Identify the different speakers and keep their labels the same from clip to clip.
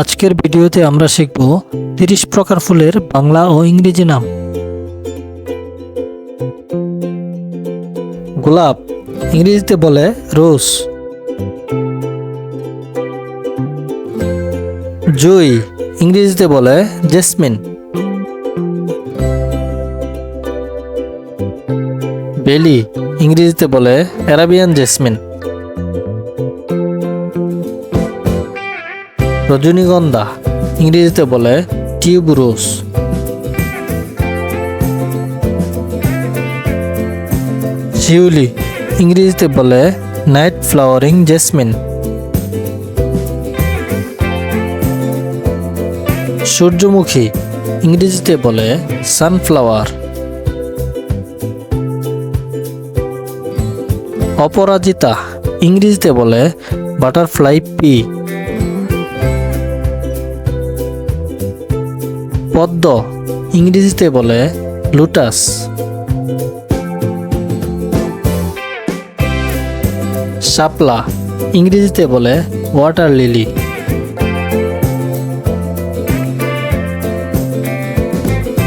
Speaker 1: আজকের ভিডিওতে আমরা শিখব তিরিশ প্রকার ফুলের বাংলা ও ইংরেজি নাম। গোলাপ, ইংরেজিতে বলে রোজ। জুই, ইংরেজিতে বলে জেসমিন। বেলি, ইংরেজিতে বলে অ্যারাবিয়ান জেসমিন। রজনীগন্ধা, ইংরেজিতে বলে টিউব রোজ শিউলি, ইংরেজিতে বলে নাইট ফ্লাওয়ারিং জেসমিন। সূর্যমুখী, ইংরেজিতে বলে সানফ্লাওয়ার। অপরাজিতা, ইংরেজিতে বলে বাটারফ্লাই পি। পদ্ম, ইংরেজিতে বলে লুটাস। শাপলা, ইংরেজিতে বলে ওয়াটার লিলি।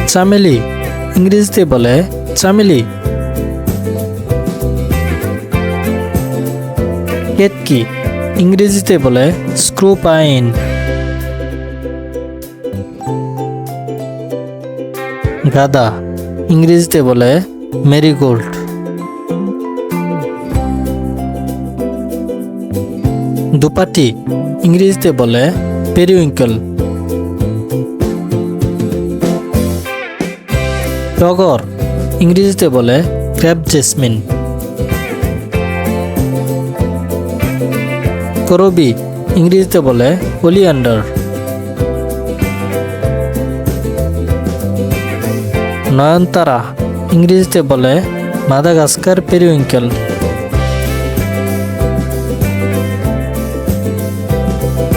Speaker 1: চামেলি, ইংরেজিতে বলে চামেলি। কেতকি ইংরেজিতে বলে স্ক্রু গাদা, ইংরেজিতে বলে মেরিগোল্ড। দুপাটি, ইংরেজিতে বলে পেরিউইঙ্কল। টগর, ইংরেজিতে বলে ক্র্যাব জেসমিন। করবি, ইংরেজিতে বলে ওলিয়ান্ডার। নয়নতারা ইংরেজিতে বলে মাদাগাস্কার পেরিউইঙ্কেল।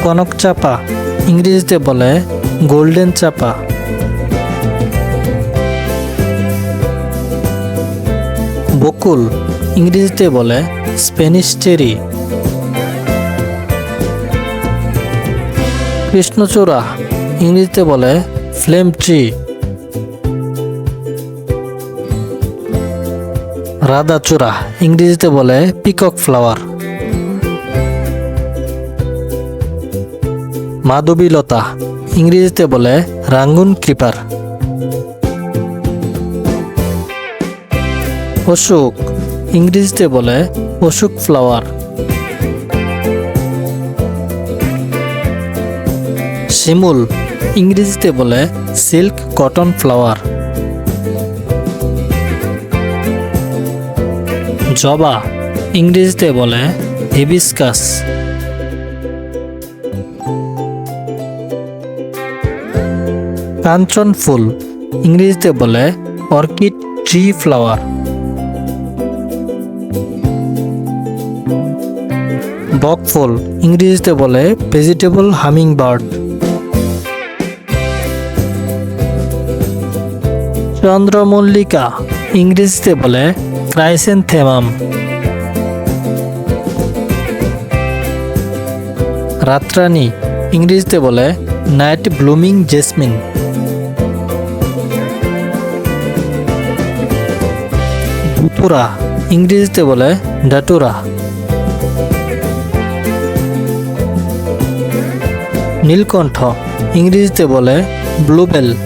Speaker 1: কনক চাপা ইংরেজিতে বলে গোল্ডেন চাপা। বকুল ইংরেজিতে বলে স্প্যানিশ চেরি। কৃষ্ণচূড়া ইংরেজিতে বলে ফ্লেম ট্রি। রাধাচূড়া ইংরেজিতে বলে পিকক ফ্লাওয়ার মাধবীলতা ইংরেজিতে বলে রাঙ্গুন ক্রিপার অশোক, ইংরেজিতে বলে অশোক ফ্লাওয়ার শিমুল, ইংরেজিতে বলে সিল্ক কটন ফ্লাওয়ার জবা, ইংরেজিতে বলে হিবিস্কাস কাঞ্চন ফুল, ইংরেজিতে বলে অর্কিড ট্রি ফ্লাওয়ার। বক ফুল, ইংরেজিতে বলে ভেজিটেবল হামিং বার্ড চন্দ্রমল্লিকা ইংরেজিতে বলে ক্রাইসেনথেমাম। রাত্রানী ইংরেজিতে বলে নাইট ব্লুমিং জেসমিন। দুপুরা ইংরেজিতে বলে ডাটুরা। নীলকণ্ঠ ইংরেজিতে বলে ব্লুবেল।